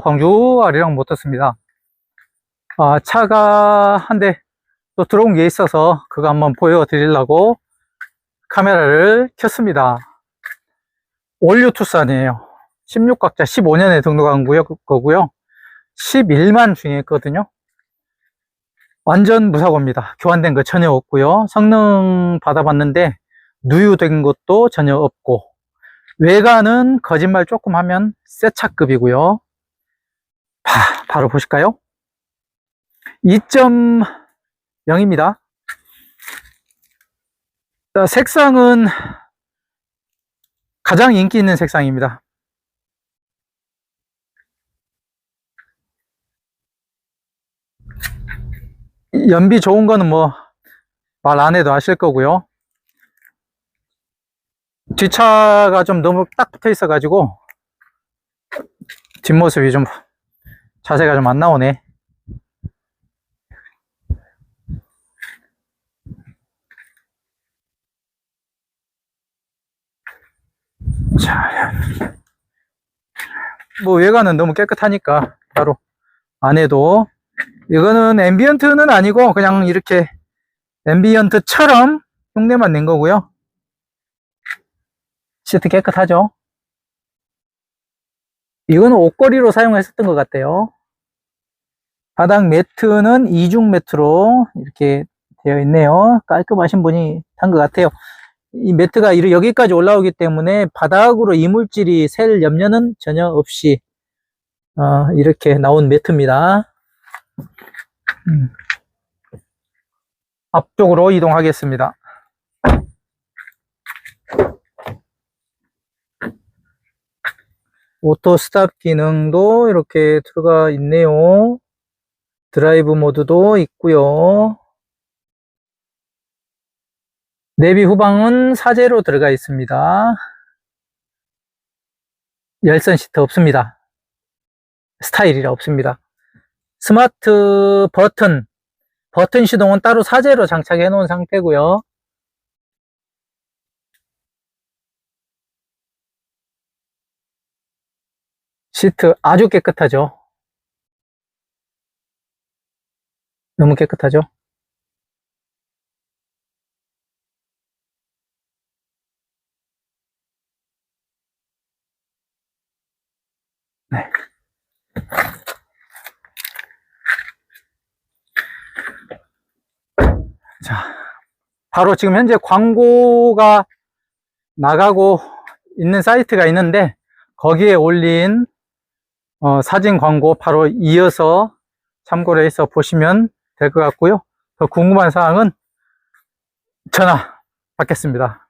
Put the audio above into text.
광주 아리랑 모터스입니다. 아, 차가 한 대 또 들어온 게 있어서 그거 한번 보여드리려고 카메라를 켰습니다. 올류 투싼이에요. 16각자 15년에 등록한 거고요. 11만 중에 있거든요. 완전 무사고입니다. 교환된 거 전혀 없고요. 성능 받아봤는데 누유된 것도 전혀 없고 외관은 거짓말 조금 하면 새 차급이고요. 바, 바로 보실까요? 2.0입니다. 색상은 가장 인기 있는 색상입니다. 연비 좋은 거는 뭐 말 안 해도 아실 거고요. 뒷차가 좀 너무 딱 붙어 있어 가지고 뒷모습이 좀 자세가 좀 안 나오네. 자, 뭐 외관은 너무 깨끗하니까 바로 안 해도 이거는 앰비언트는 아니고 그냥 이렇게 앰비언트처럼 흉내만 낸 거고요. 시트 깨끗하죠? 이거는 옷걸이로 사용했었던 것 같아요. 바닥 매트는 이중 매트로 이렇게 되어 있네요. 깔끔하신 분이 한 것 같아요. 이 매트가 여기까지 올라오기 때문에 바닥으로 이물질이 셀 염려는 전혀 없이 어, 이렇게 나온 매트입니다. 음. 앞쪽으로 이동하겠습니다. 오토 스탑 기능도 이렇게 들어가 있네요. 드라이브 모드도 있고요. 내비 후방은 사제로 들어가 있습니다. 열선 시트 없습니다. 스타일이라 없습니다. 스마트 버튼, 버튼 시동은 따로 사제로 장착해 놓은 상태고요. 시트 아주 깨끗하죠. 너무 깨끗하죠. 네. 자, 바로 지금 현재 광고가 나가고 있는 사이트가 있는데 거기에 올린 어, 사진 광고 바로 이어서 참고를 해서 보시면 될 것 같고요. 더 궁금한 사항은 전화 받겠습니다.